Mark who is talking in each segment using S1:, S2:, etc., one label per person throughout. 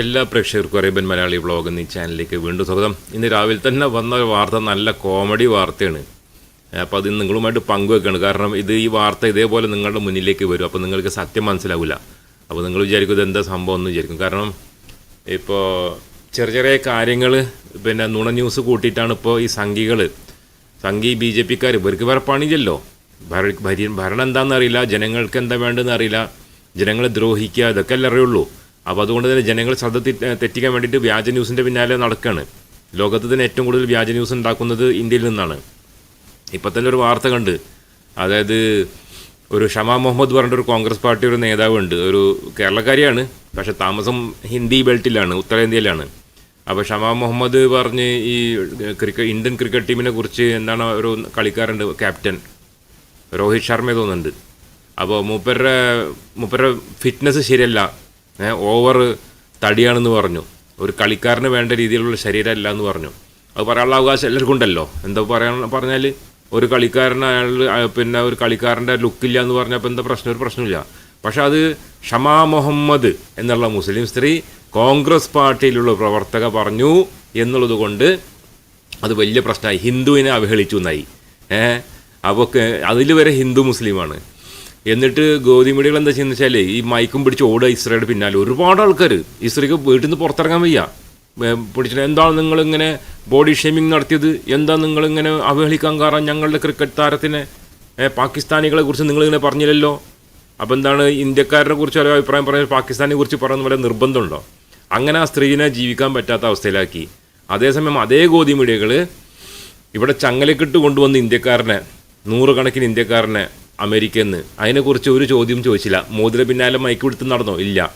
S1: എല്ലാ പ്രേക്ഷകർക്കും Arabian Malayali vlog എന്നീ ചാനലിലേക്ക് വീണ്ടും സ്വാഗതം. ഇന്ന് രാവിലെ തന്നെ വന്ന വാർത്ത നല്ല കോമഡി വാർത്തയാണ്. അപ്പോൾ അത് നിങ്ങളുമായിട്ട് പങ്കുവെക്കുകയാണ് കാരണം ഇത് ഈ വാർത്ത ഇതേപോലെ നിങ്ങളുടെ മുന്നിലേക്ക് വരും. അപ്പോൾ നിങ്ങൾക്ക് സത്യം മനസ്സിലാവില്ല. അപ്പോൾ നിങ്ങൾ വിചാരിക്കും ഇത് എന്താ സംഭവം എന്ന് വിചാരിക്കും. കാരണം ഇപ്പോൾ ചെറിയ ചെറിയ കാര്യങ്ങൾ പിന്നെ നുണ ന്യൂസ് കൂട്ടിയിട്ടാണ് ഇപ്പോൾ ഈ സംഘികൾ സംഘി ബി ജെ പിക്കാർ ഇവർക്ക് വേറെ പണിയില്ലല്ലോ. ഭര- ഭരി- ഭരണം എന്താണെന്ന് അറിയില്ല. ജനങ്ങൾക്ക് എന്താ വേണ്ടതെന്ന് അറിയില്ല. ജനങ്ങളെ ദ്രോഹിക്കുക ഇതൊക്കെ അല്ലേ അറിയുള്ളൂ. അപ്പോൾ അതുകൊണ്ട് തന്നെ ജനങ്ങൾ ശ്രദ്ധ തെറ്റിക്കാൻ വേണ്ടിയിട്ട് വ്യാജ ന്യൂസിന്റെ പിന്നാലെ നടക്കുകയാണ് ലോകത്ത് തന്നെ ഏറ്റവും കൂടുതൽ വ്യാജ ന്യൂസ് ഉണ്ടാക്കുന്നത് ഇന്ത്യയിൽ നിന്നാണ്. ഇപ്പം തന്നെ ഒരു വാർത്ത കണ്ട്. അതായത് ഒരു ഷമാ മുഹമ്മദ് പറഞ്ഞിട്ട് ഒരു കോൺഗ്രസ് പാർട്ടി ഒരു നേതാവുണ്ട്. ഒരു കേരളക്കാരിയാണ്. പക്ഷെ താമസം ഹിന്ദി ബെൽറ്റിലാണ് ഉത്തരേന്ത്യയിലാണ്. അപ്പോൾ ഷമാ മുഹമ്മദ് പറഞ്ഞ് ഈ ക്രിക്കറ്റ് ഇന്ത്യൻ ക്രിക്കറ്റ് ടീമിനെ കുറിച്ച് എന്താണ് ഒരു കളിക്കാരുണ്ട് ക്യാപ്റ്റൻ? രോഹിത് ശർമ്മ തോന്നുന്നുണ്ട്. അപ്പോൾ മൂപ്പരുടെ മൂപ്പരുടെ ഫിറ്റ്നസ് ശരിയല്ല. ഓവർ തടിയാണെന്ന് പറഞ്ഞു. ഒരു കളിക്കാരന് വേണ്ട രീതിയിലുള്ള ശരീരമല്ല എന്ന് പറഞ്ഞു. അത് പറയാനുള്ള അവകാശം എല്ലാവർക്കും ഉണ്ടല്ലോ. എന്താ പറയാൻ പറഞ്ഞാൽ ഒരു കളിക്കാരൻ അയാൾ പിന്നെ ഒരു കളിക്കാരന്റെ ലുക്കില്ല എന്ന് പറഞ്ഞപ്പോൾ എന്താ പ്രശ്നം? ഒരു പ്രശ്നമില്ല പക്ഷെ അത് ഷമാ മുഹമ്മദ് എന്നുള്ള മുസ്ലിം സ്ത്രീ കോൺഗ്രസ് പാർട്ടിയിലുള്ള പ്രവർത്തക പറഞ്ഞു എന്നുള്ളത് കൊണ്ട് അത് വലിയ പ്രശ്നമായി. ഹിന്ദുവിനെ അവഹേളിച്ചു എന്നായി. ഏഹ് അപ്പോൾ അതിൽ വരെ ഹിന്ദു മുസ്ലിമാണ്. എന്നിട്ട് ഗോതിമീഡിയകൾ എന്താ ചെയ്യുന്ന വെച്ചാൽ ഈ മൈക്കും പിടിച്ച് ഓടുക ഇസ്രയുടെ പിന്നാലെ. ഒരുപാട് ആൾക്കാർ ഇസ്രയ്ക്ക് വീട്ടിൽ നിന്ന് പുറത്തിറങ്ങാൻ വയ്യ. പിടിച്ചിട്ട് എന്താണ് നിങ്ങളിങ്ങനെ ബോഡി ഷേമിങ് നടത്തിയത്? എന്താ നിങ്ങളിങ്ങനെ അവഹേളിക്കാൻ കാരണം ഞങ്ങളുടെ ക്രിക്കറ്റ് താരത്തിനെ? പാകിസ്ഥാനികളെ കുറിച്ച് നിങ്ങളിങ്ങനെ പറഞ്ഞില്ലല്ലോ? അപ്പോൾ എന്താണ് ഇന്ത്യക്കാരനെ കുറിച്ച് ഒരു അഭിപ്രായം പറഞ്ഞാൽ പാകിസ്ഥാനെ കുറിച്ച് പറയുന്ന പോലെ നിർബന്ധമുണ്ടോ? അങ്ങനെ ആ സ്ത്രീനെ ജീവിക്കാൻ പറ്റാത്ത അവസ്ഥയിലാക്കി. അതേസമയം അതേ ഗോതി മീഡിയകൾ ഇവിടെ ചങ്ങലക്കിട്ട് കൊണ്ടുവന്ന ഇന്ത്യക്കാരനെ നൂറുകണക്കിന് ഇന്ത്യക്കാരനെ അമേരിക്കയിൽ നിന്ന് അതിനെക്കുറിച്ച് ഒരു ചോദ്യം ചോദിച്ചില്ല. മോദിയുടെ പിന്നാലെ മൈക്ക് പിടുത്ത് നടന്നോ? ഇല്ല.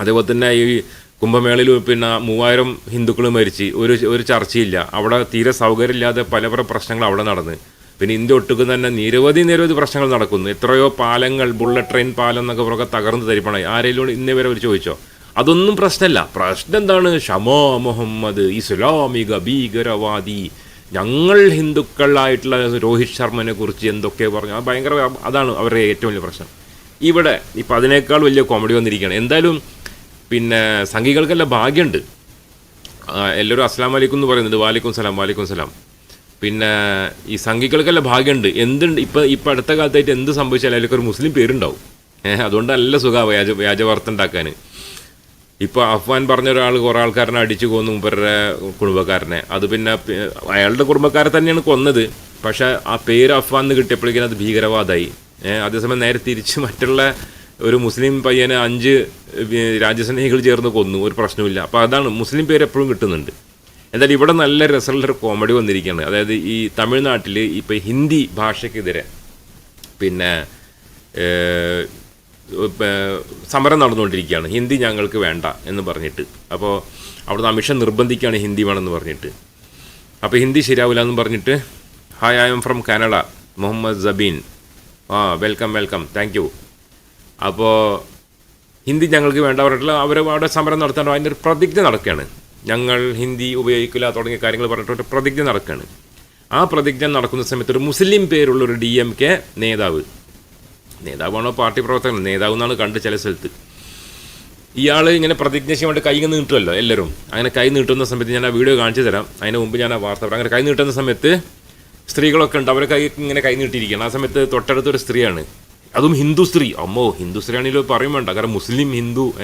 S1: അതേപോലെ തന്നെ ഈ കുംഭമേളയിൽ പിന്നെ മൂവായിരം ഹിന്ദുക്കൾ മരിച്ച്. ഒരു ഒരു ചർച്ചയില്ല. അവിടെ തീരെ സൗകര്യമില്ലാതെ പല പല പ്രശ്നങ്ങൾ അവിടെ നടന്ന്. പിന്നെ ഇന്ത്യ ഒട്ടുക്കും തന്നെ നിരവധി നിരവധി പ്രശ്നങ്ങൾ നടക്കുന്നു. എത്രയോ പാലങ്ങൾ ബുള്ളറ്റ് ട്രെയിൻ പാലം എന്നൊക്കെ പുറകെ തകർന്ന് തരിപ്പണായി ആരെങ്കിലും ഇന്നേ വരെ അവർ ചോദിച്ചോ? അതൊന്നും പ്രശ്നമല്ല. പ്രശ്നം എന്താണ്? ഷമോ മുഹമ്മദ് ഇസ്ലാമിക ഭീകരവാദി ഞങ്ങൾ ഹിന്ദുക്കളായിട്ടുള്ള രോഹിത് ശർമ്മനെ കുറിച്ച് എന്തൊക്കെ പറഞ്ഞു? അത് ഭയങ്കര അതാണ് അവരുടെ ഏറ്റവും വലിയ പ്രശ്നം. ഇവിടെ ഇപ്പം അതിനേക്കാൾ വലിയ കോമഡി വന്നിരിക്കുകയാണ്. എന്തായാലും പിന്നെ സംഘികൾക്കെല്ലാം ഭാഗ്യമുണ്ട്. എല്ലാവരും അസ്ലാം വലൈക്കും എന്ന് പറയുന്നുണ്ട്. വാലിക്കും സലാം വാലിക്കും സലാം. പിന്നെ ഈ സംഘികൾക്കെല്ലാം ഭാഗ്യമുണ്ട്. എന്തുണ്ട് ഇപ്പം ഇപ്പം അടുത്ത കാലത്തായിട്ട് എന്ത് സംഭവിച്ചാലും അതിലൊക്കെ ഒരു മുസ്ലിം പേരുണ്ടാവും. ഏഹ് അതുകൊണ്ട് നല്ല സുഖമാണ് വ്യാജ വ്യാജ വാർത്ത ഉണ്ടാക്കാൻ ഇപ്പോൾ അഫ്വാൻ പറഞ്ഞ ഒരാൾ കുറേ ആൾക്കാരനെ അടിച്ചു കൊന്നു മൂപ്പരുടെ കുടുംബക്കാരനെ. അത് പിന്നെ അയാളുടെ കുടുംബക്കാരെ തന്നെയാണ് കൊന്നത്. പക്ഷേ ആ പേര് അഫ്വാൻ എന്ന് കിട്ടിയപ്പോഴേക്കും അത് ഭീകരവാദമായി അതേസമയം നേരെ തിരിച്ച് മറ്റുള്ള ഒരു മുസ്ലിം പയ്യനെ അഞ്ച് രാജ്യസ്നേഹികൾ ചേർന്ന് കൊന്നു. ഒരു പ്രശ്നമില്ല അപ്പോൾ അതാണ് മുസ്ലിം പേര് എപ്പോഴും കിട്ടുന്നുണ്ട്. എന്തായാലും ഇവിടെ നല്ല രസമുള്ളൊരു കോമഡി വന്നിരിക്കുകയാണ്. അതായത് ഈ തമിഴ്നാട്ടിൽ ഇപ്പോൾ ഹിന്ദി ഭാഷയ്ക്കെതിരെ പിന്നെ സമരം നടന്നുകൊണ്ടിരിക്കുകയാണ്. ഹിന്ദി ഞങ്ങൾക്ക് വേണ്ട എന്ന് പറഞ്ഞിട്ട്. അപ്പോൾ അവിടുന്ന് അമിഷൻ നിർബന്ധിക്കുകയാണ് ഹിന്ദി വേണമെന്ന് പറഞ്ഞിട്ട്. അപ്പോൾ ഹിന്ദി ശരിയാവില്ല എന്ന് പറഞ്ഞിട്ട് hi I'm from Canada Muhammad Sabeen ആ വെൽക്കം വെൽക്കം താങ്ക് യു അപ്പോൾ ഹിന്ദി ഞങ്ങൾക്ക് വേണ്ട പറഞ്ഞിട്ടുള്ള അവർ അവിടെ സമരം നടത്താൻ അതിന്റെ ഒരു പ്രതിജ്ഞ നടക്കുകയാണ്. ഞങ്ങൾ ഹിന്ദി ഉപയോഗിക്കില്ല തുടങ്ങിയ കാര്യങ്ങൾ പറഞ്ഞിട്ട് പ്രതിജ്ഞ നടക്കുകയാണ്. ആ പ്രതിജ്ഞ നടക്കുന്ന സമയത്ത് ഒരു മുസ്ലിം പേരുള്ള ഒരു ഡി എം കെ നേതാവ് നേതാവാണോ പാർട്ടി പ്രവർത്തകൻ? നേതാവ് എന്നാണ് കണ്ട് ചില സ്ഥലത്ത്. ഇയാൾ ഇങ്ങനെ പ്രതിജ്ഞ ചെയ്യാൻ വേണ്ടി കൈ നീട്ടുമല്ലോ എല്ലാവരും. അങ്ങനെ കൈ നീട്ടുന്ന സമയത്ത് ഞാൻ ആ വീഡിയോ കാണിച്ചു തരാം. അതിന് മുമ്പ് ഞാൻ ആ വാർത്ത പറയാം. അങ്ങനെ കൈ നീട്ടുന്ന സമയത്ത് സ്ത്രീകളൊക്കെ ഉണ്ട്. അവരെ കൈ ഇങ്ങനെ കൈ നീട്ടിയിരിക്കുകയാണ്. ആ സമയത്ത് തൊട്ടടുത്തൊരു സ്ത്രീയാണ്. അതും ഹിന്ദു സ്ത്രീ. അമ്മോ ഹിന്ദു സ്ത്രീ ആണെങ്കിലും പറയും വേണ്ട. കാരണം മുസ്ലിം ഹിന്ദു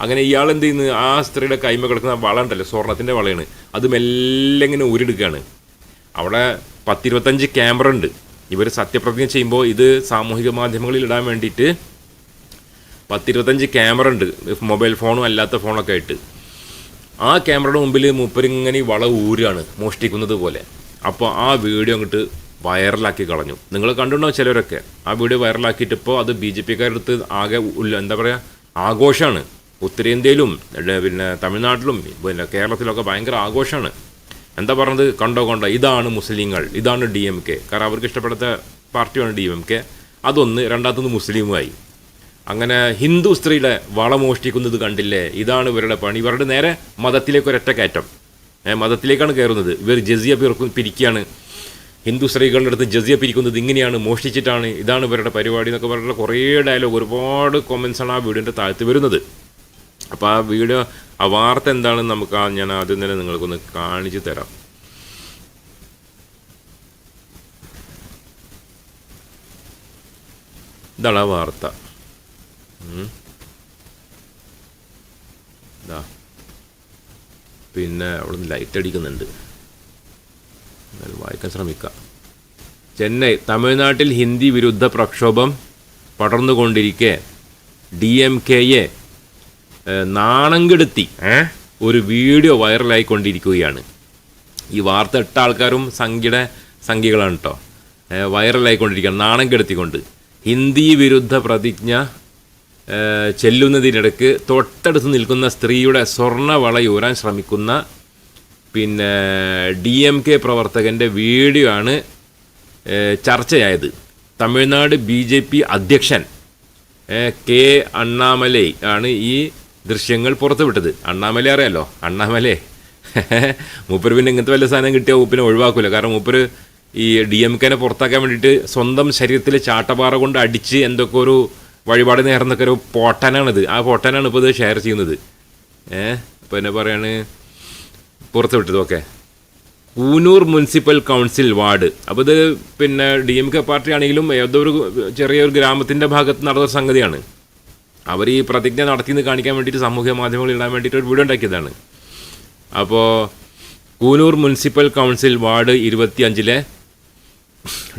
S1: അങ്ങനെ ഇയാൾ എന്ത് ചെയ്യുന്നു? ആ സ്ത്രീയുടെ കൈമ കിടക്കുന്ന വള ഉണ്ടല്ലോ സ്വർണത്തിന്റെ വളയാണ്. അത് മെല്ലെ ഇങ്ങനെ ഊരിടുക്കുകയാണ് അവിടെ പത്തിരുപത്തഞ്ച് ക്യാമറ ഉണ്ട്. ഇവർ സത്യപ്രതിജ്ഞ ചെയ്യുമ്പോൾ ഇത് സാമൂഹിക മാധ്യമങ്ങളിൽ ഇടാൻ വേണ്ടിയിട്ട് പത്തിരുപത്തഞ്ച് ക്യാമറ ഉണ്ട്. മൊബൈൽ ഫോണും അല്ലാത്ത ഫോണൊക്കെ ആയിട്ട്. ആ ക്യാമറയുടെ മുമ്പിൽ മൂപ്പരിങ്ങനെ വള ഊരാണ് മോഷ്ടിക്കുന്നത് പോലെ. അപ്പോൾ ആ വീഡിയോ അങ്ങോട്ട് വൈറലാക്കി കളഞ്ഞു. നിങ്ങൾ കണ്ടിട്ടുണ്ടോ ചിലരൊക്കെ? ആ വീഡിയോ വൈറലാക്കിയിട്ട് ഇപ്പോൾ അത് ബി ജെ പിക്കാരടുത്ത് ആകെ എന്താ പറയുക ആഘോഷമാണ് ഉത്തരേന്ത്യയിലും പിന്നെ തമിഴ്നാട്ടിലും പിന്നെ കേരളത്തിലൊക്കെ ഭയങ്കര ആഘോഷമാണ് എന്താ പറഞ്ഞത്? കണ്ടോ കണ്ടോ? ഇതാണ് മുസ്ലിങ്ങൾ. ഇതാണ് ഡി എം കെ കാരണം അവർക്ക് ഇഷ്ടപ്പെടാത്ത പാർട്ടിയാണ് ഡി എം കെ അതൊന്ന് രണ്ടാമത്തൊന്ന് മുസ്ലിമുമായി. അങ്ങനെ ഹിന്ദു സ്ത്രീയുടെ വള മോഷ്ടിക്കുന്നത് കണ്ടില്ലേ? ഇതാണ് ഇവരുടെ പണി. ഇവരുടെ നേരെ മതത്തിലേക്ക് ഒരൊറ്റ കയറ്റം. മതത്തിലേക്കാണ് കയറുന്നത്. ഇവർ ജസിയ പിറക്കും പിരിക്കുകയാണ്. ഹിന്ദു സ്ത്രീകളുടെ അടുത്ത് ജസിയ പിരിക്കുന്നത് ഇങ്ങനെയാണ്. മോഷ്ടിച്ചിട്ടാണ്. ഇതാണ് ഇവരുടെ പരിപാടി എന്നൊക്കെ പറഞ്ഞിട്ടുള്ള കുറേ ഡയലോഗ് ഒരുപാട് കോമൻസാണ് ആ വീടിന്റെ താഴത്ത് വരുന്നത്. അപ്പോൾ ആ വീഡിയോ ആ വാർത്ത എന്താണെന്ന് നമുക്ക് ആ ഞാൻ ആദ്യം തന്നെ നിങ്ങൾക്കൊന്ന് കാണിച്ചു തരാം. ഇതാണ് ആ വാർത്ത. പിന്നെ അവിടെ നിന്ന് ലൈറ്റ് അടിക്കുന്നുണ്ട് വായിക്കാൻ ശ്രമിക്കാം. ചെന്നൈ തമിഴ്നാട്ടിൽ ഹിന്ദി വിരുദ്ധ പ്രക്ഷോഭം പടർന്നുകൊണ്ടിരിക്കെ. ഡി എം കെയെ നാണം കെടുത്തി ഒരു വീഡിയോ വൈറലായിക്കൊണ്ടിരിക്കുകയാണ്. ഈ വാർത്ത ഇട്ട ആൾക്കാരും സംഖ്യയുടെ സംഖ്യകളാണ് കേട്ടോ വൈറലായിക്കൊണ്ടിരിക്കുകയാണ് നാണം കെടുത്തിക്കൊണ്ട് ഹിന്ദി വിരുദ്ധ പ്രതിജ്ഞ ചെല്ലുന്നതിനിടക്ക് ചെല്ലുന്നതിനിടയ്ക്ക് തൊട്ടടുത്ത് നിൽക്കുന്ന സ്ത്രീയുടെ സ്വർണ വളയൂരാൻ ശ്രമിക്കുന്ന പിന്നെ ഡി എം കെ പ്രവർത്തകന്റെ വീഡിയോ ആണ് ചർച്ചയായത്. തമിഴ്നാട് ബി ജെ പി അധ്യക്ഷൻ കെ അണ്ണാമലൈ ആണ് ഈ ദൃശ്യങ്ങൾ പുറത്തുവിട്ടത്. അണ്ണാമലേ അറിയാലോ? അണ്ണാമലേ. മൂപ്പര് പിന്നെ ഇങ്ങനത്തെ വല്ല സാധനം കിട്ടിയാൽ മൂപ്പിനെ ഒഴിവാക്കൂല. കാരണം മൂപ്പര് ഈ ഡി എം കെനെ പുറത്താക്കാൻ വേണ്ടിയിട്ട് സ്വന്തം ശരീരത്തിലെ ചാട്ടപാറ കൊണ്ട് അടിച്ച് എന്തൊക്കെ ഒരു വഴിപാട് നേർന്നൊക്കെ ഒരു പോട്ടനാണിത്. ആ പോട്ടനാണ് ഇപ്പോൾ ഇത് ഷെയർ ചെയ്യുന്നത്. ഏഹ് അപ്പോൾ എന്നെ പറയാണ് പുറത്തു വിട്ടത് okay. Coonoor municipal council ward. അപ്പോൾ ഇത് പിന്നെ ഡി എം കെ പാർട്ടി ആണെങ്കിലും ഒരു ചെറിയൊരു ഗ്രാമത്തിന്റെ ഭാഗത്ത് നടന്ന സംഗതിയാണ്. അവർ ഈ പ്രതിജ്ഞ നടത്തിയെന്ന് കാണിക്കാൻ വേണ്ടിയിട്ട് സാമൂഹ്യ മാധ്യമങ്ങളിൽ ഇടാൻ വേണ്ടിയിട്ട് ഒരു വീഡിയോ ഉണ്ടാക്കിയതാണ്. അപ്പോൾ കൂനൂർ മുനിസിപ്പൽ കൗൺസിൽ വാർഡ് ഇരുപത്തി അഞ്ചിലെ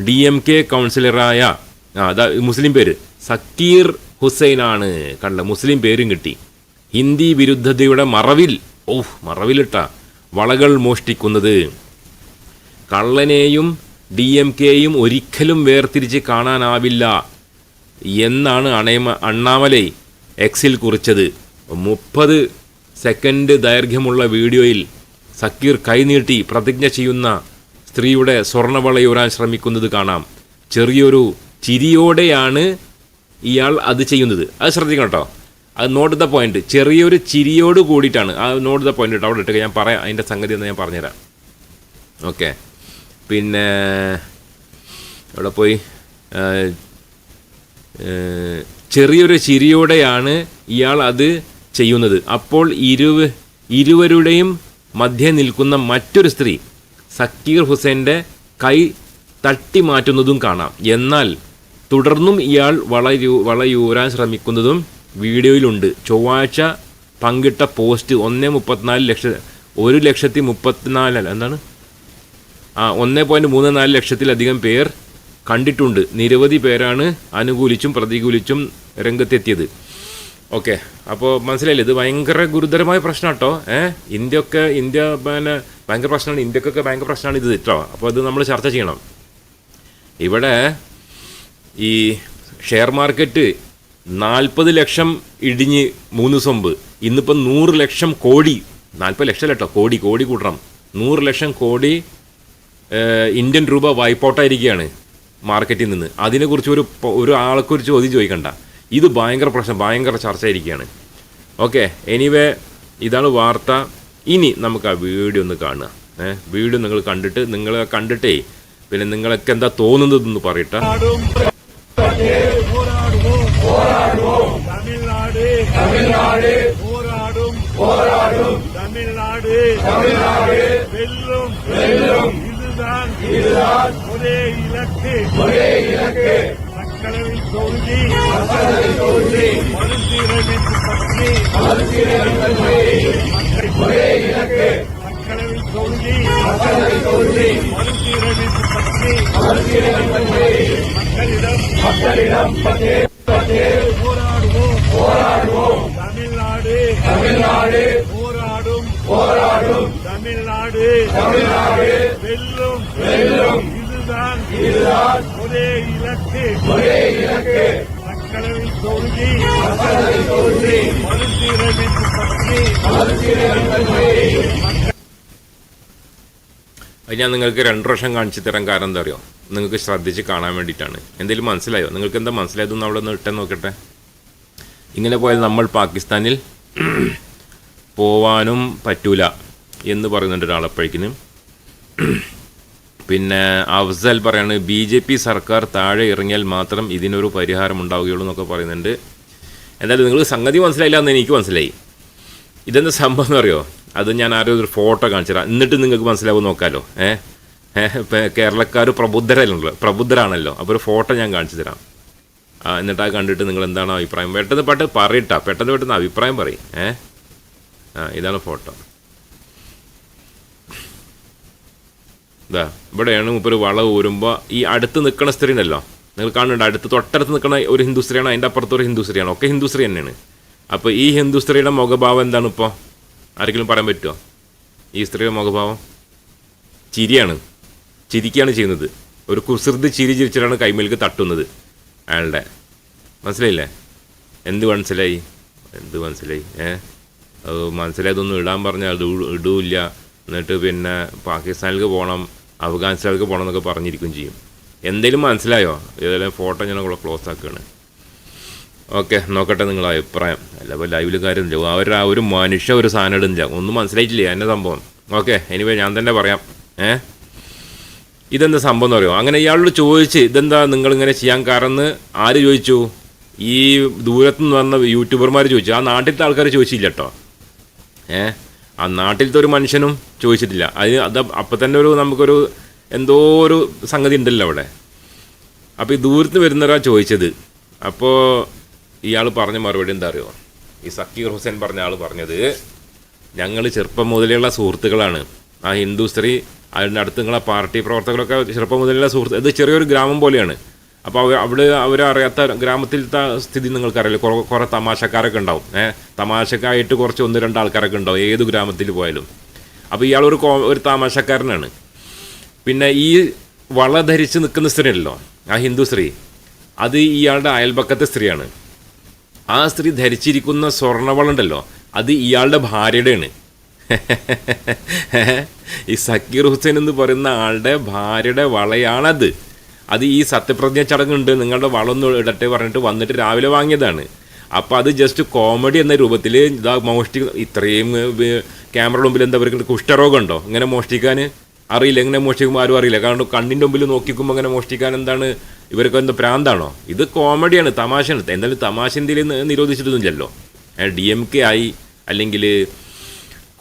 S1: ഡി എം കെ കൗൺസിലറായ അതാ മുസ്ലിം പേര് സക്കീർ ഹുസൈനാണ്. കണ്ട മുസ്ലിം പേരും കിട്ടി. ഹിന്ദി വിരുദ്ധതയുടെ മറവിൽ ഓഹ് മറവിലിട്ട വളകൾ മോഷ്ടിക്കുന്നത്. കള്ളനെയും ഡി എം കെയും ഒരിക്കലും വേർതിരിച്ച് കാണാനാവില്ല. എന്നാണ് അണയമ അണ്ണാമലൈ എക്സിൽ കുറിച്ചത്. മുപ്പത് സെക്കൻഡ് ദൈർഘ്യമുള്ള വീഡിയോയിൽ സക്കീർ കൈനീട്ടി പ്രതിജ്ഞ ചെയ്യുന്ന സ്ത്രീയുടെ സ്വർണവളയൂരാൻ ശ്രമിക്കുന്നത് കാണാം. ചെറിയൊരു ചിരിയോടെയാണ് ഇയാൾ അത് ചെയ്യുന്നത്. അത് ശ്രദ്ധിക്കണം കേട്ടോ. അത് നോട്ട് ദ പോയിന്റ് ചെറിയൊരു ചിരിയോട് കൂടിയിട്ടാണ്. ആ നോട്ട് ദ പോയിന്റ് കേട്ടോ. അവിടെ ഇട്ട് ഞാൻ പറയാം. അതിന്റെ സംഗതി എന്ന് ഞാൻ പറഞ്ഞുതരാം. ഓക്കെ പിന്നെ എവിടെ പോയി? ചെറിയൊരു ചിരിയോടെയാണ് ഇയാൾ അത് ചെയ്യുന്നത്. അപ്പോൾ ഇരുവ ഇരുവരുടെയും മധ്യേ നിൽക്കുന്ന മറ്റൊരു സ്ത്രീ സക്കീർ ഹുസൈന്റെ കൈ തട്ടി മാറ്റുന്നതും കാണാം. എന്നാൽ തുടർന്നും ഇയാൾ വളയൂ വളയൂരാൻ ശ്രമിക്കുന്നതും വീഡിയോയിലുണ്ട്. ചൊവ്വാഴ്ച പങ്കിട്ട പോസ്റ്റ് ഒന്ന് മുപ്പത്തിനാല് ലക്ഷ ഒരു ലക്ഷത്തി മുപ്പത്തിനാല് അല്ല എന്താണ്? ആ ഒന്ന് പോയിന്റ് മൂന്ന് നാല് ലക്ഷത്തിലധികം പേർ കണ്ടിട്ടുണ്ട്. നിരവധി പേരാണ് അനുകൂലിച്ചും പ്രതികൂലിച്ചും രംഗത്തെത്തിയത്. ഓക്കെ. അപ്പോൾ മനസ്സിലായില്ലേ? ഇത് ഭയങ്കര ഗുരുതരമായ പ്രശ്നം കേട്ടോ ഏഹ് ഇന്ത്യയൊക്കെ ഇന്ത്യ പിന്നെ ഭയങ്കര പ്രശ്നമാണ് ഇന്ത്യക്കൊക്കെ ഭയങ്കര പ്രശ്നമാണ് ഇത് കേട്ടോ അപ്പോൾ അത് നമ്മൾ ചർച്ച ചെയ്യണം. ഇവിടെ ഈ ഷെയർ മാർക്കറ്റ് നാൽപ്പത് ലക്ഷം ഇടിഞ്ഞ് മൂന്ന് ദിവസം മുമ്പ് ഇന്നിപ്പം നൂറ് ലക്ഷം കോടി. നാൽപ്പത് ലക്ഷം കേട്ടോ കോടി കോടി കൂട്ടണം. നൂറ് ലക്ഷം കോടി ഇന്ത്യൻ രൂപ വായ്പോട്ടായിരിക്കുകയാണ്. മാർക്കറ്റിൽ നിന്ന് അതിനെക്കുറിച്ച് ഒരു പ- ഒരു ആൾക്കൊരു ചോദ്യം ചോദിക്കണ്ട ഇത് ഭയങ്കര പ്രശ്നം ഭയങ്കര ചർച്ചയായിരിക്കുകയാണ് ഓക്കെ എനിവേ ഇതാണ് വാർത്ത ഇനി നമുക്ക് ആ വീഡിയോ ഒന്ന് കാണുക ഏഹ് വീഡിയോ നിങ്ങൾ കണ്ടിട്ട് നിങ്ങൾ കണ്ടിട്ടേ പിന്നെ നിങ്ങൾക്ക് എന്താ തോന്നുന്നതെന്ന് പറയട്ടെ
S2: போராடுவோம் போராடுவோம் தமிழ்நாடு தமிழ்நாடு போராடும் போராடும் தமிழ்நாடு தமிழ்நாடு வெல்லும் வெல்லும் இதுதான் இதுதான் ஒரே இலக்கு. ஒரே இலக்கு. மக்களவை தொகுதி மக்களவை தொகுதி மறுசீரமைப்பு பற்றி. மறுசீரமைப்பு பற்றி. ஒரே இலக்கு. மக்களவை தொகுதி மக்களவை தொகுதி மறுசீரமைப்பு பற்றி. மறுசீரமைப்பு மக்களிடம் மக்களிடம் போராடுவோம். போராடுவோம். தமிழ்நாடு. தமிழ்நாடு. போராடும். போராடும். தமிழ்நாடு. தமிழ்நாடு. வெல்லும். வெல்லும். இதுதான் இதுதான் ஒரே இலக்கு ஒரே இலக்கு மக்களவை தொகுதி மக்களவை தொகுதி மறுசீரமைப்பு பற்றி மறுசீரமைப்பு
S1: അത് ഞാൻ നിങ്ങൾക്ക് രണ്ട് വർഷം കാണിച്ചു തരാൻ കാരണം എന്താ അറിയോ നിങ്ങൾക്ക് ശ്രദ്ധിച്ച് കാണാൻ വേണ്ടിയിട്ടാണ് എന്തെങ്കിലും മനസ്സിലായോ നിങ്ങൾക്ക് എന്താ മനസ്സിലായതെന്ന് അവിടെ ഒന്ന് ഇട്ടെ നോക്കട്ടെ ഇങ്ങനെ പോയാൽ നമ്മൾ പാകിസ്ഥാനിൽ പോവാനും പറ്റൂല എന്ന് പറയുന്നുണ്ട് ഒരാളപ്പോഴേക്കിനും പിന്നെ അഫ്സൽ പറയാണ് ബി ജെ പി സർക്കാർ താഴെ ഇറങ്ങിയാൽ മാത്രം ഇതിനൊരു പരിഹാരം ഉണ്ടാവുകയുള്ളൂ എന്നൊക്കെ പറയുന്നുണ്ട്. എന്തായാലും നിങ്ങൾ സംഗതി മനസ്സിലായില്ല എന്ന് എനിക്ക് മനസ്സിലായി. ഇതെന്താ സംഭവം എന്ന് അറിയോ? അത് ഞാൻ ആരോ ഒരു ഫോട്ടോ കാണിച്ചു തരാം എന്നിട്ട് നിങ്ങൾക്ക് മനസ്സിലാവും നോക്കാമല്ലോ ഏഹ് കേരളക്കാർ പ്രബുദ്ധരല്ലോ? പ്രബുദ്ധരാണല്ലോ. അപ്പോൾ ഒരു ഫോട്ടോ ഞാൻ കാണിച്ചു തരാം എന്നിട്ട് ആ കണ്ടിട്ട് നിങ്ങൾ എന്താണ് അഭിപ്രായം? പെട്ടെന്ന് പെട്ടെന്ന് പറയട്ടാ പെട്ടെന്ന് പെട്ടെന്ന് അഭിപ്രായം പറയും. ഏഹ് ഇതാണ് ഫോട്ടോ. ഇതാ ഇവിടെയാണ് മൂപ്പര് വള ഊരുമ്പോൾ ഈ അടുത്ത് നിൽക്കുന്ന സ്ത്രീ ഉണ്ടല്ലോ നിങ്ങൾ കാണുന്നുണ്ട് അടുത്ത് തൊട്ടടുത്ത് നിൽക്കുന്ന ഒരു ഹിന്ദു സ്ത്രീയാണ് അതിന്റെ അപ്പുറത്ത് ഒരു ഹിന്ദു സ്ത്രീയാണ്. ഒക്കെ ഹിന്ദു സ്ത്രീ തന്നെയാണ്. അപ്പോൾ ഈ ഹിന്ദു സ്ത്രീയുടെ മുഖഭാവം എന്താണ് ഇപ്പോൾ ആരെങ്കിലും പറയാൻ പറ്റുമോ ഈ സ്ത്രീയുടെ മുഖഭാവം? ചിരിയാണ്. ചിരിക്കുകയാണ് ചെയ്യുന്നത്. ഒരു കുസൃതി ചിരി ചിരിച്ചിട്ടാണ് കൈമേലേക്ക് തട്ടുന്നത് അയാളുടെ. മനസ്സിലായില്ലേ? എന്ത് മനസ്സിലായി? എന്ത് മനസ്സിലായി? ഏ? മനസ്സിലായതൊന്നും ഇടാൻ പറഞ്ഞാൽ അത് ഇടൂ- ഇടൂല്ല. എന്നിട്ട് പിന്നെ പാകിസ്ഥാനിലേക്ക് പോകണം അഫ്ഗാനിസ്ഥാനിലേക്ക് പോകണം എന്നൊക്കെ പറഞ്ഞിരിക്കും ചെയ്യും. എന്തെങ്കിലും മനസ്സിലായോ? ഏതെങ്കിലും ഫോട്ടോ ഞാൻ കൂടെ ക്ലോസ് ആക്കുകയാണ്. ഓക്കെ നോക്കട്ടെ നിങ്ങളെ അഭിപ്രായം. അല്ല ഇപ്പോൾ ലൈവിൽ കാര്യമില്ല. അവർ ആ ഒരു മനുഷ്യ ഒരു സാധനം ഇടുന്നില്ല. ഒന്നും മനസ്സിലായിട്ടില്ല എന്റെ സംഭവം. ഓക്കെ എനിവേ ഞാൻ തന്നെ പറയാം. ഏ? ഇതെന്താ സംഭവം എന്ന് പറയുമോ അങ്ങനെ ഇയാളോട് ചോദിച്ച് ഇതെന്താ നിങ്ങളിങ്ങനെ ചെയ്യാൻ കാരണം ആര് ചോദിച്ചു? ഈ ദൂരത്തുനിന്ന് വന്ന യൂട്യൂബർമാർ ചോദിച്ചു. ആ നാട്ടിലത്തെ ആൾക്കാർ ചോദിച്ചില്ല കേട്ടോ. ഏ? ആ നാട്ടിലത്തെ ഒരു മനുഷ്യനും ചോദിച്ചിട്ടില്ല. അതിന് അത് അപ്പം തന്നെ ഒരു നമുക്കൊരു എന്തോ ഒരു സംഗതി ഉണ്ടല്ലോ അവിടെ. അപ്പോൾ ഈ ദൂരത്ത് വരുന്നവരാ ചോദിച്ചത്. അപ്പോൾ ഇയാൾ പറഞ്ഞ മറുപടി എന്താ അറിയോ? ഈ സക്കീർ ഹുസൈൻ പറഞ്ഞ ആൾ പറഞ്ഞത് ഞങ്ങൾ ചെറുപ്പം മുതലുള്ള സുഹൃത്തുക്കളാണ്. ആ ഹിന്ദു സ്ത്രീ അതിന്റെ അടുത്ത് പാർട്ടി പ്രവർത്തകരൊക്കെ ചെറുപ്പം മുതലുള്ള സുഹൃത്ത് ഇത് ചെറിയൊരു ഗ്രാമം പോലെയാണ്. അപ്പോൾ അവർ അവിടെ അവരറിയാത്ത ഗ്രാമത്തിലത്തെ സ്ഥിതി നിങ്ങൾക്കറിയില്ല. കുറേ കുറേ തമാശക്കാരൊക്കെ ഉണ്ടാവും. ഏഹ് തമാശക്കായിട്ട് കുറച്ച് ഒന്ന് രണ്ട് ആൾക്കാരൊക്കെ ഉണ്ടാവും ഏത് ഗ്രാമത്തിൽ പോയാലും. അപ്പോൾ ഇയാൾ ഒരു ഒരു തമാശക്കാരനാണ്. പിന്നെ ഈ വള ധരിച്ച് നിൽക്കുന്ന സ്ത്രീ ഉണ്ടല്ലോ ആ ഹിന്ദു സ്ത്രീ അത് ഇയാളുടെ അയൽപക്കത്തെ സ്ത്രീയാണ്. ആ സ്ത്രീ ധരിച്ചിരിക്കുന്ന സ്വർണവള ഉണ്ടല്ലോ അത് ഇയാളുടെ ഭാര്യയുടെയാണ്. ഈ സക്കീർ ഹുസൈൻ എന്ന് പറയുന്ന ആളുടെ ഭാര്യയുടെ വളയാണത്. അത് ഈ സത്യപ്രതിജ്ഞ ചടങ്ങുണ്ട് നിങ്ങളുടെ വളം ഇടട്ടെ പറഞ്ഞിട്ട് വന്നിട്ട് രാവിലെ വാങ്ങിയതാണ്. അപ്പോൾ അത് ജസ്റ്റ് കോമഡി എന്ന രൂപത്തിൽ ഇതാ മോഷ്ടി ഇത്രയും ക്യാമറ ക്യാമറയുടെ മുമ്പിൽ എന്താ പറയുക കുഷ്ഠരോഗം ഉണ്ടോ? ഇങ്ങനെ മോഷ്ടിക്കാൻ അറിയില്ല എങ്ങനെ മോഷ്ടിക്കുമ്പോൾ ആരും അറിയില്ല. കാരണം കണ്ണിന്റെ മുമ്പിൽ നോക്കിക്കുമ്പോൾ അങ്ങനെ മോഷ്ടിക്കാൻ എന്താണ് ഇവർക്ക് എന്താ പ്രാന്താണോ? ഇത് കോമഡിയാണ് തമാശയാണ്. എന്തായാലും തമാശ ഇന്ത്യയിൽ നിരോധിച്ചിട്ടൊന്നുമില്ലല്ലോ. ഡി എം കെ ആയി അല്ലെങ്കിൽ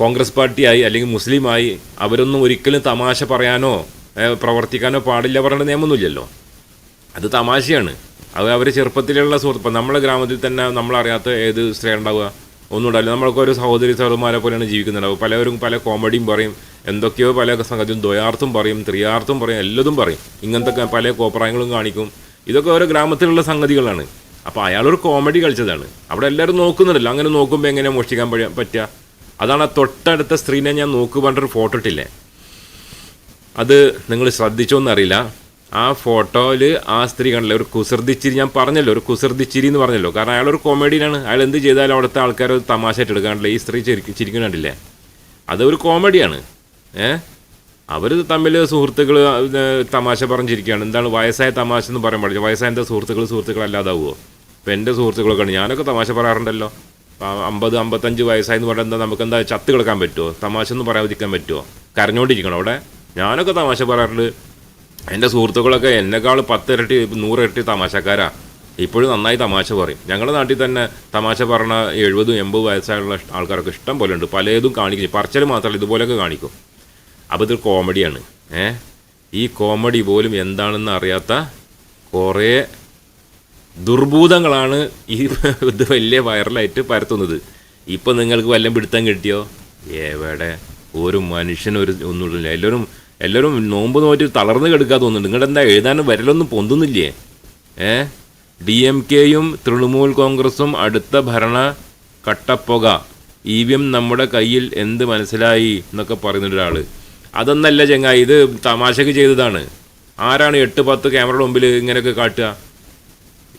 S1: കോൺഗ്രസ് പാർട്ടിയായി അല്ലെങ്കിൽ മുസ്ലിമായി അവരൊന്നും ഒരിക്കലും തമാശ പറയാനോ പ്രവർത്തിക്കാനോ പാടില്ല പറയേണ്ട നിയമമൊന്നുമില്ലല്ലോ. അത് തമാശയാണ്. അത് അവർ ചെറുപ്പത്തിലുള്ള സുഹൃത്ത് നമ്മളെ ഗ്രാമത്തിൽ തന്നെ നമ്മളറിയാത്ത ഏത് സ്ത്രീ ഉണ്ടാവുക? ഒന്നും ഉണ്ടാവില്ല. നമ്മളൊക്കെ ഒരു സഹോദരി സഹോദരന്മാരെ പോലെയാണ് ജീവിക്കുന്നുണ്ടാവുക. പലവരും പല കോമഡിയും പറയും എന്തൊക്കെയോ പല സംഗതിയും ദ്വയാർത്ഥം പറയും ത്രിയാർത്ഥം പറയും എല്ലതും പറയും. ഇങ്ങനത്തെ പല കോപ്രായങ്ങളും കാണിക്കും. ഇതൊക്കെ ഓരോ ഗ്രാമത്തിലുള്ള സംഗതികളാണ്. അപ്പോൾ അയാളൊരു കോമഡി കളിച്ചതാണ്. അവിടെ എല്ലാവരും നോക്കുന്നുണ്ടല്ലോ. അങ്ങനെ നോക്കുമ്പോൾ എങ്ങനെ മോഷ്ടിക്കാൻ പറ്റുക അതാണ് തൊട്ടടുത്ത സ്ത്രീനെ ഞാൻ നോക്കുക പറഞ്ഞിട്ടൊരു ഫോട്ടോ ഇട്ടില്ലേ? അത് നിങ്ങൾ ശ്രദ്ധിച്ചോന്നറിയില്ല ആ ഫോട്ടോയിൽ ആ സ്ത്രീ കണ്ടില്ല? ഒരു കുസൃതിച്ചിരി ഞാൻ പറഞ്ഞല്ലോ ഒരു കുസൃതിച്ചിരി എന്ന് പറഞ്ഞല്ലോ. കാരണം അയാൾ ഒരു കോമഡിയാണ് അയാൾ എന്ത് ചെയ്താലും അവിടുത്തെ ആൾക്കാർ ഒരു തമാശയായിട്ട് എടുക്കാണ്ടില്ല ഈ സ്ത്രീ ചിരിക്കും ചിരിക്കുന്നുണ്ടില്ലേ അതൊരു കോമഡിയാണ് ഏ? അവർ തമ്മിൽ സുഹൃത്തുക്കൾ തമാശ പറഞ്ഞിരിക്കുകയാണ് എന്താണ് വയസ്സായ തമാശ എന്ന് പറയാൻ പാടില്ല. വയസ്സായ എന്റെ സുഹൃത്തുക്കൾ സുഹൃത്തുക്കളല്ലാതാവുമോ ഇപ്പം എന്റെ സുഹൃത്തുക്കളൊക്കെ ആണ് ഞാനൊക്കെ തമാശ പറയാറുണ്ടല്ലോ. അമ്പത് അമ്പത്തഞ്ച് വയസ്സായെന്ന് പറഞ്ഞാൽ എന്താ നമുക്ക് എന്താ ചത്ത് കിടക്കാൻ പറ്റുമോ തമാശ എന്ന് പറയാതിരിക്കാൻ പറ്റുമോ കരഞ്ഞോണ്ടിരിക്കണം അവിടെ? ഞാനൊക്കെ തമാശ പറയാറുണ്ട്. എന്റെ സുഹൃത്തുക്കളൊക്കെ എന്നെക്കാൾ പത്ത് ഇരട്ടി നൂറ് ഇരട്ടി തമാശക്കാരാ. ഇപ്പോഴും നന്നായി തമാശ പറയും. ഞങ്ങളുടെ നാട്ടിൽ തന്നെ തമാശ പറഞ്ഞ എഴുപതും എൺപത് വയസ്സായുള്ള ആൾക്കാരൊക്കെ ഇഷ്ടം പോലെ ഉണ്ട്. പലതും കാണിക്കും പറച്ചൽ മാത്രമല്ല ഇതുപോലെയൊക്കെ കാണിക്കും. അപ്പോൾ ഇത് കോമഡിയാണ്. ഏ? ഈ കോമഡി പോലും എന്താണെന്ന് അറിയാത്ത കുറേ ദുർഭൂതങ്ങളാണ് ഈ ഇത് വലിയ വൈറലായിട്ട് പരത്തുന്നത്. ഇപ്പം നിങ്ങൾക്ക് വല്ലതും പിടുത്തം കിട്ടിയോ? എവിടെ? ഒരു മനുഷ്യനൊരു ഒന്നുമില്ല. എല്ലാവരും എല്ലാവരും നോമ്പ് നോറ്റ് തളർന്ന് കിടക്കാൻ തോന്നുന്നുണ്ട്. നിങ്ങളുടെ എന്താ എഴുതാനും വരലൊന്നും പൊന്തുന്നില്ലേ? ഏ? ഡി എം കെയും തൃണമൂൽ കോൺഗ്രസും അടുത്ത ഭരണ കട്ടപ്പുക. ഇ വി എം നമ്മുടെ കയ്യിൽ എന്ത് മനസ്സിലായി എന്നൊക്കെ പറയുന്ന ഒരാൾ അതൊന്നല്ല ചെങ്ങായി ഇത് തമാശക്ക് ചെയ്തതാണ്. ആരാണ് എട്ട് പത്ത് ക്യാമറയുടെ മുമ്പിൽ ഇങ്ങനെയൊക്കെ കാട്ടുക?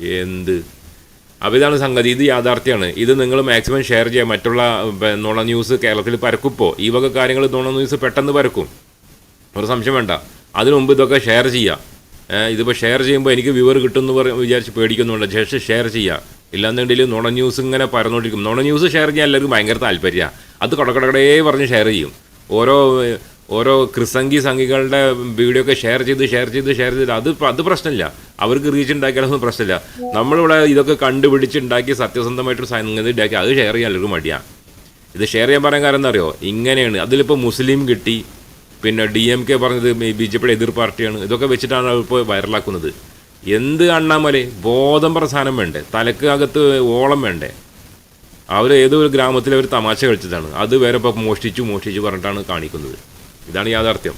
S1: എന്ത്? അപ്പോൾ സംഗതി ഇത് യാഥാർത്ഥ്യമാണ് ഇത് നിങ്ങൾ മാക്സിമം ഷെയർ ചെയ്യുക. മറ്റുള്ള നുണ ന്യൂസ് കേരളത്തിൽ പരക്കുമ്പോൾ ഈ വക കാര്യങ്ങൾ നുണ ന്യൂസ് പെട്ടെന്ന് പരക്കും. ഒരു സംശയം വേണ്ട. അതിനു മുമ്പ് ഇതൊക്കെ ഷെയർ ചെയ്യാം. ഇതിപ്പോൾ ഷെയർ ചെയ്യുമ്പോൾ എനിക്ക് വ്യൂവർ കിട്ടുമെന്ന് പറ വിചാരിച്ച് പേടിക്കുന്നുണ്ട്. ജസ്റ്റ് ഷെയർ ചെയ്യാം. ഇല്ലാന്നുണ്ടെങ്കിൽ നുണ ന്യൂസ് ഇങ്ങനെ പരന്നുകൊണ്ടിരിക്കും നുണ ന്യൂസ് ഷെയർ ചെയ്യാൻ എല്ലാവർക്കും ഭയങ്കര താല്പര്യമാണ് അത് കടക്കടകടേ പറഞ്ഞ് ഷെയർ ചെയ്യും. ഓരോ ഓരോ ക്രിസംഗി സംഘികളുടെ വീഡിയോ ഒക്കെ ഷെയർ ചെയ്ത് ഷെയർ ചെയ്ത് ഷെയർ ചെയ്ത് അത് അത് പ്രശ്നമില്ല. അവർക്ക് റീച്ച് ഉണ്ടാക്കിയാലൊന്നും പ്രശ്നമില്ല. നമ്മളിവിടെ ഇതൊക്കെ കണ്ടുപിടിച്ച് ഉണ്ടാക്കി സത്യസന്ധമായിട്ടൊരു സംഗതി ഉണ്ടാക്കി അത് ഷെയർ ചെയ്യാൻ എല്ലാവർക്കും മടിയാണ് ഇത് ഷെയർ ചെയ്യാൻ പറയാൻ കാരണം എന്താ അറിയോ? ഇങ്ങനെയാണ്. അതിലിപ്പോൾ മുസ്ലിം കിട്ടി. പിന്നെ ഡി എം കെ പറഞ്ഞത് ബി ജെ പിയുടെ എതിർ പാർട്ടിയാണ്. ഇതൊക്കെ വെച്ചിട്ടാണ് ഇപ്പോൾ വൈറലാക്കുന്നത്. എന്ത് അണ്ണാമലെ ബോധം പ്രസാനം വേണ്ടേ? തലക്ക് അകത്ത് ഓളം വേണ്ടേ? അവർ ഏതോ ഒരു ഗ്രാമത്തിൽ അവർ തമാശ കളിച്ചതാണ്. അത് വേറെ ഇപ്പോൾ മോഷ്ടിച്ചു മോഷ്ടിച്ചു പറഞ്ഞിട്ടാണ് കാണിക്കുന്നത്. ഇതാണ് യാഥാർത്ഥ്യം.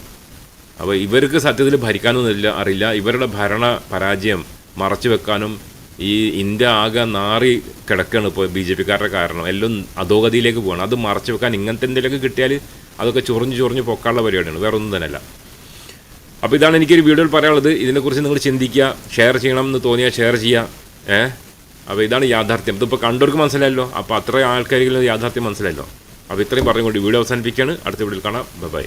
S1: അപ്പോൾ ഇവർക്ക് സത്യത്തിൽ ഭരിക്കാനൊന്നുമില്ല അറിയില്ല. ഇവരുടെ ഭരണ പരാജയം മറച്ചു വെക്കാനും ഈ ഇന്ത്യ ആകെ നാറി കിടക്കുകയാണ് ഇപ്പോൾ ബി ജെ പിക്കാരുടെ കാരണം. എല്ലാം അധോഗതിയിലേക്ക് പോകണം അത് മറച്ചു വെക്കാൻ ഇങ്ങനത്തെ എന്തെങ്കിലുമൊക്കെ കിട്ടിയാൽ അതൊക്കെ ചൊറിഞ്ഞ് ചൊറിഞ്ഞ് പൊക്കാനുള്ള പരിപാടിയാണ്. വേറെ ഒന്നും തന്നെയല്ല. അപ്പോൾ ഇതാണ് എനിക്കൊരു വീഡിയോയിൽ പറയാനുള്ളത്. ഇതിനെക്കുറിച്ച് നിങ്ങൾ ചിന്തിക്കുക ഷെയർ ചെയ്യണം എന്ന് തോന്നിയാൽ ഷെയർ ചെയ്യുക. ഏ? അപ്പോൾ ഇതാണ് യാഥാർത്ഥ്യം. ഇതിപ്പോൾ കണ്ടവർക്ക് മനസ്സിലായല്ലോ. അപ്പോൾ അത്രയും ആൾക്കാരിൽ യാഥാർത്ഥ്യം മനസ്സിലായല്ലോ. അപ്പോൾ ഇത്രയും പറഞ്ഞുകൊണ്ട് വീഡിയോ അവസാനിപ്പിക്കുകയാണ്. അടുത്ത വീഡിയോയിൽ കാണാം. ബൈ